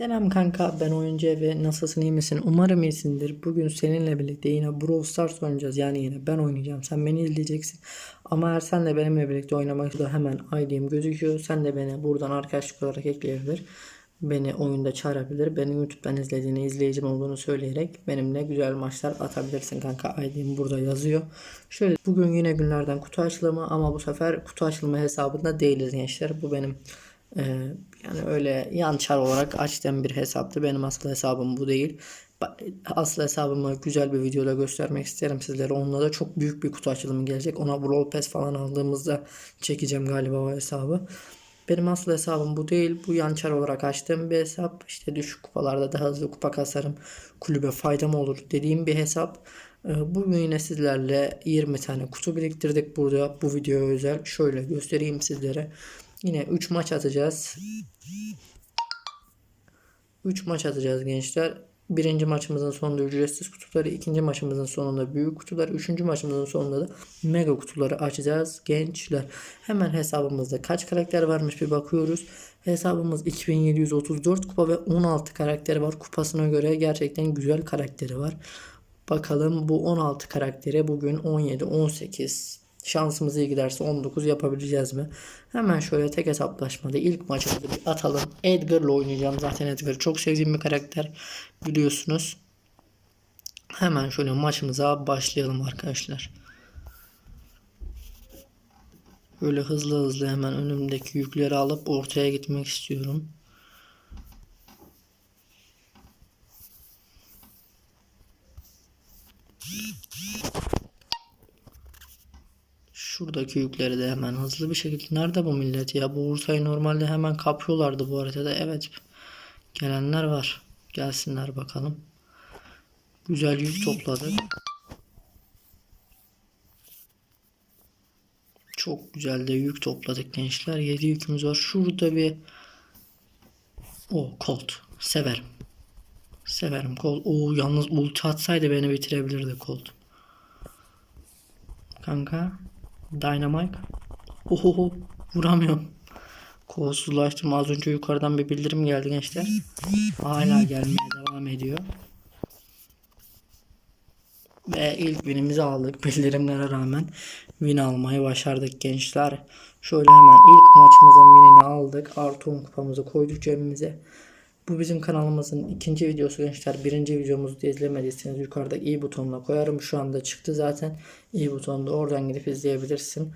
Selam kanka ben oyuncu ve nasılsın iyi misin? Umarım iyisindir. Bugün seninle birlikte yine Brawl Stars oynayacağız. Yani yine ben oynayacağım. Sen beni izleyeceksin. Ama eğer sen de benimle birlikte oynamak istiyorsan hemen ID'm gözüküyor. Sen de beni buradan arkadaşlık olarak ekleyebilir. Beni oyunda çağırabilir. Beni YouTube'dan izlediğini, izleyicim olduğunu söyleyerek benimle güzel maçlar atabilirsin kanka. ID'm burada yazıyor. Şöyle bugün yine günlerden kutu açılımı ama bu sefer kutu açılımı hesabında değiliz gençler. Bu benim ee, yani öyle yan çar olarak açtığım bir hesaptı. Benim asıl hesabım bu değil. Asıl hesabımı güzel bir videoda göstermek isterim sizlere. Onunla da çok büyük bir kutu açılımı gelecek. Ona Brawl Pass falan aldığımızda çekeceğim galiba o hesabı. Benim asıl hesabım bu değil. Bu yan çar olarak açtığım bir hesap. İşte düşük kupalarda daha hızlı kupa kasarım. Kulübe faydam olur dediğim bir hesap. Ee, Bugün yine sizlerle 20 tane kutu biriktirdik burada. Bu videoya özel. Şöyle göstereyim sizlere. Yine 3 maç atacağız. 3 maç atacağız gençler. Birinci maçımızın sonunda ücretsiz kutuları, ikinci maçımızın sonunda büyük kutular, üçüncü maçımızın sonunda da mega kutuları açacağız gençler. Hemen hesabımızda kaç karakter varmış bir bakıyoruz. Hesabımız 2734 kupa ve 16 karakteri var. Kupasına göre gerçekten güzel karakteri var. Bakalım bu 16 karakteri bugün 17, 18 şansımız iyi giderse 19 yapabileceğiz mi? Hemen şöyle tek hesaplaşmada ilk maçımızı bir atalım. Edgar'la oynayacağım. Zaten Edgar çok sevdiğim bir karakter biliyorsunuz. Hemen şöyle maçımıza başlayalım arkadaşlar. Böyle hızlı hızlı hemen önümdeki yükleri alıp ortaya gitmek istiyorum. Şuradaki yükleri de hemen hızlı bir şekilde. Nerede bu millet ya? Bu Bursa'yı normalde hemen kapıyorlardı bu haritada. Evet. Gelenler var. Gelsinler bakalım. Güzel yük topladık. Çok güzel de yük topladık gençler. 7 yükümüz var. Şurada bir o Colt. Severim. Severim Colt. O yalnız ulti atsaydı beni bitirebilirdi Colt. Kanka. Dynamite. Ohoho. Vuramıyorum. Kolsuzlaştım. Az önce yukarıdan bir bildirim geldi gençler. Hala gelmeye devam ediyor. Ve ilk winimizi aldık. Bildirimlere rağmen win almayı başardık gençler. Şöyle hemen ilk maçımızın winini aldık. Artı 10 kupamızı koyduk cebimize. Bu bizim kanalımızın ikinci videosu gençler. Birinci videomuzu da izlemediyseniz yukarıda i butonuna koyarım. Şu anda çıktı zaten. i butonunda oradan gidip izleyebilirsin.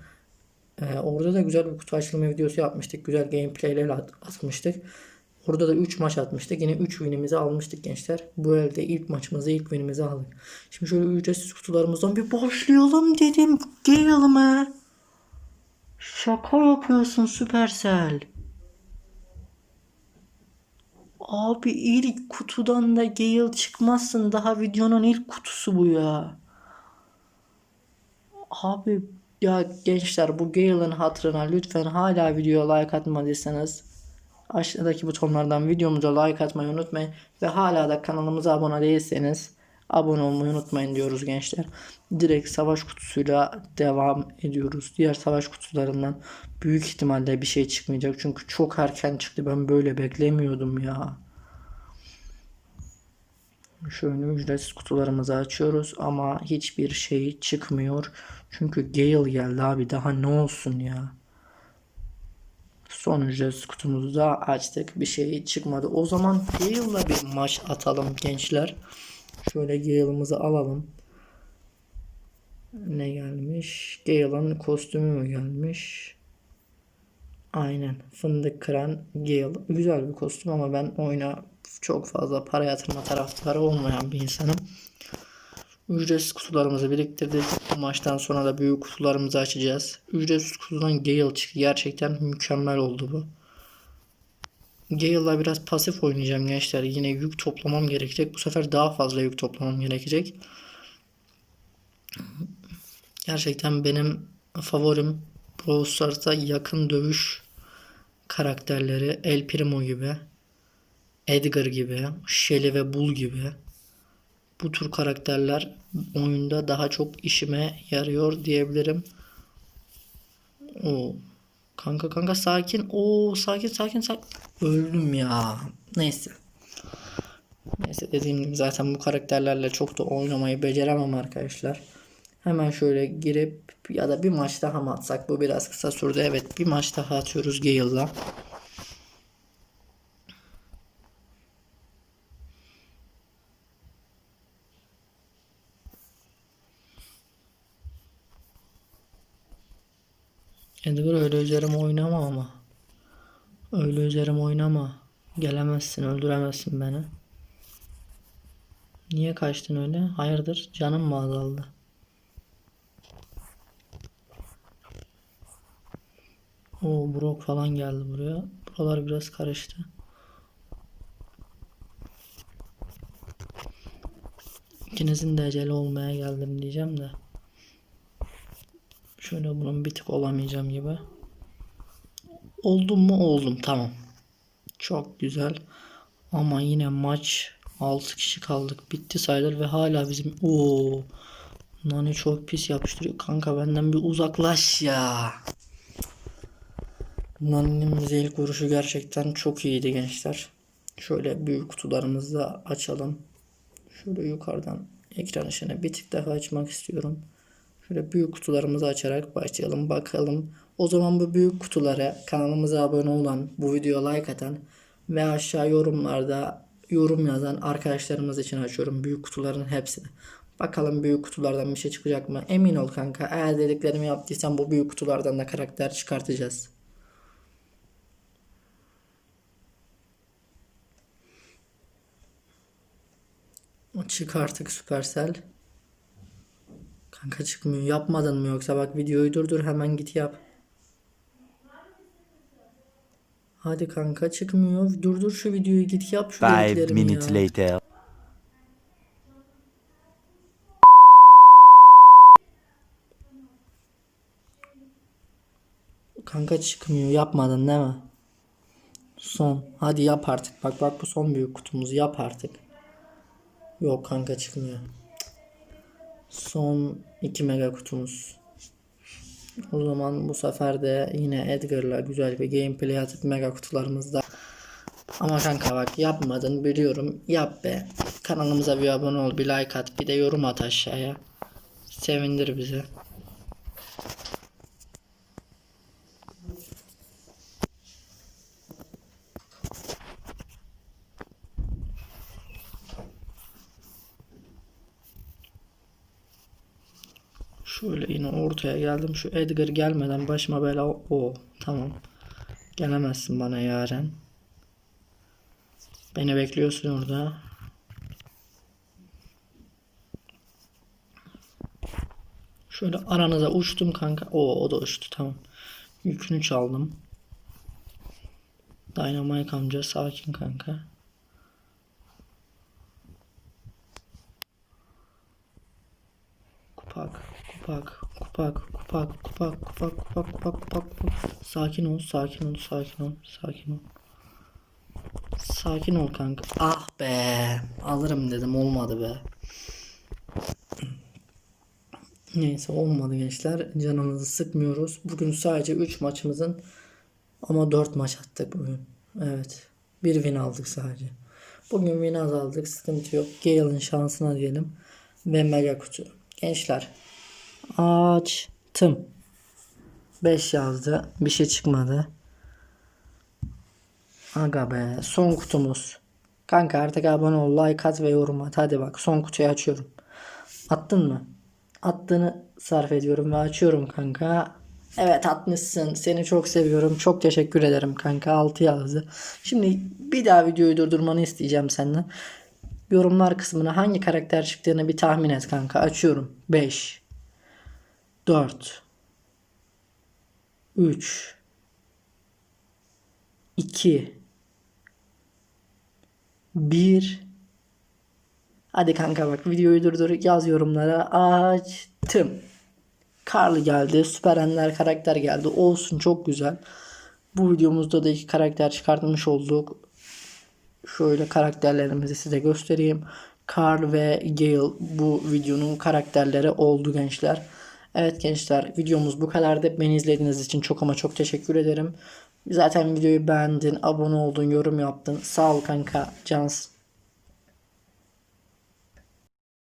Ee, orada da güzel bir kutu açılımı videosu yapmıştık. Güzel gameplayler at- atmıştık. Orada da 3 maç atmıştık. Yine 3 winimizi almıştık gençler. Bu elde ilk maçımızı ilk winimizi aldık. Şimdi şöyle ücretsiz kutularımızdan bir başlayalım dedim. Gelelim he. Şaka yapıyorsun Supercell. Abi ilk kutudan da Gale çıkmazsın. Daha videonun ilk kutusu bu ya. Abi ya gençler bu Gale'ın hatırına lütfen hala videoya like atmadıysanız aşağıdaki butonlardan videomuza like atmayı unutmayın. Ve hala da kanalımıza abone değilseniz abone olmayı unutmayın diyoruz gençler. Direkt savaş kutusuyla devam ediyoruz. Diğer savaş kutularından büyük ihtimalle bir şey çıkmayacak. Çünkü çok erken çıktı. Ben böyle beklemiyordum ya. Şöyle ücretsiz kutularımızı açıyoruz ama hiçbir şey çıkmıyor. Çünkü Gale geldi abi daha ne olsun ya. Son ücretsiz kutumuzu da açtık. Bir şey çıkmadı. O zaman Gale'la bir maç atalım gençler. Şöyle Gale'ımızı alalım. Ne gelmiş? Gale'ın kostümü mü gelmiş? Aynen. Fındık kıran Gale. Güzel bir kostüm ama ben oyuna çok fazla para yatırma taraftarı olmayan bir insanım. Ücretsiz kutularımızı biriktirdik. Bu maçtan sonra da büyük kutularımızı açacağız. Ücretsiz kutudan Gale çıktı. Gerçekten mükemmel oldu bu. Gale'la biraz pasif oynayacağım gençler. Yine yük toplamam gerekecek. Bu sefer daha fazla yük toplamam gerekecek. Gerçekten benim favorim Brawl Stars'ta yakın dövüş karakterleri El Primo gibi, Edgar gibi, Shelly ve Bull gibi. Bu tür karakterler oyunda daha çok işime yarıyor diyebilirim. O kanka kanka sakin. Oo sakin sakin sakin. Öldüm ya. Neyse. Neyse dediğim gibi zaten bu karakterlerle çok da oynamayı beceremem arkadaşlar. Hemen şöyle girip ya da bir maç daha mı atsak? Bu biraz kısa sürdü. Evet bir maç daha atıyoruz Gale'la. Edgar öyle üzerime oynama ama. Öyle üzerime oynama. Gelemezsin, öldüremezsin beni. Niye kaçtın öyle? Hayırdır? Canım mı azaldı? O Brock falan geldi buraya. Buralar biraz karıştı. İkinizin de eceli olmaya geldim diyeceğim de. Şöyle bunun bir tık olamayacağım gibi. Oldum mu? Oldum. Tamam. Çok güzel. Ama yine maç 6 kişi kaldık. Bitti sayılır ve hala bizim o Nani çok pis yapıştırıyor. Kanka benden bir uzaklaş ya. Nani'nin bize ilk vuruşu gerçekten çok iyiydi gençler. Şöyle büyük kutularımızı da açalım. Şöyle yukarıdan ekran ışığını bir tık daha açmak istiyorum. Şöyle büyük kutularımızı açarak başlayalım bakalım. O zaman bu büyük kutulara kanalımıza abone olan, bu videoya like atan ve aşağı yorumlarda yorum yazan arkadaşlarımız için açıyorum büyük kutuların hepsini. Bakalım büyük kutulardan bir şey çıkacak mı? Emin ol kanka. Eğer dediklerimi yaptıysan bu büyük kutulardan da karakter çıkartacağız. Çık artık Supercell. Kanka çıkmıyor. Yapmadın mı yoksa bak videoyu durdur hemen git yap. Hadi kanka çıkmıyor. Durdur şu videoyu git yap şu Five dediklerimi minutes ya. later. Kanka çıkmıyor. Yapmadın değil mi? Son. Hadi yap artık. Bak bak bu son büyük kutumuz. Yap artık. Yok kanka çıkmıyor. Son 2 mega kutumuz. O zaman bu sefer de yine Edgar'la güzel bir gameplay atıp mega kutularımızda. Ama kanka bak yapmadın biliyorum. Yap be. Kanalımıza bir abone ol, bir like at, bir de yorum at aşağıya. Sevindir bizi. Şöyle yine ortaya geldim. Şu Edgar gelmeden başıma bela o. Tamam. Gelemezsin bana yaren. Beni bekliyorsun orada. Şöyle aranıza uçtum kanka. O o da uçtu tamam. Yükünü çaldım. Dynamite amca sakin kanka. Kupak, kupak, kupak, kupak, kupak, kupak, kupak, kupak, kupak, kupak. Sakin ol, sakin ol, sakin ol, sakin ol. Sakin ol kanka. Ah be. Alırım dedim olmadı be. Neyse olmadı gençler. Canımızı sıkmıyoruz. Bugün sadece 3 maçımızın ama 4 maç attık bugün. Evet. Bir win aldık sadece. Bugün win az aldık. Sıkıntı yok. Gale'ın şansına diyelim. Ve mega kutu. Gençler. Açtım. 5 yazdı. Bir şey çıkmadı. Aga be. Son kutumuz. Kanka artık abone ol, like at ve yorum at. Hadi bak son kutuyu açıyorum. Attın mı? Attığını sarf ediyorum ve açıyorum kanka. Evet atmışsın. Seni çok seviyorum. Çok teşekkür ederim kanka. 6 yazdı. Şimdi bir daha videoyu durdurmanı isteyeceğim senden. Yorumlar kısmına hangi karakter çıktığını bir tahmin et kanka. Açıyorum. 5 4 3 2 1 Hadi kanka bak videoyu durdur yaz yorumlara açtım. Karlı geldi. Süper Ender karakter geldi. Olsun çok güzel. Bu videomuzda da iki karakter çıkartmış olduk. Şöyle karakterlerimizi size göstereyim. Carl ve Gale bu videonun karakterleri oldu gençler. Evet gençler videomuz bu kadardı. Beni izlediğiniz için çok ama çok teşekkür ederim. Zaten videoyu beğendin, abone oldun, yorum yaptın. Sağ ol kanka. Cans.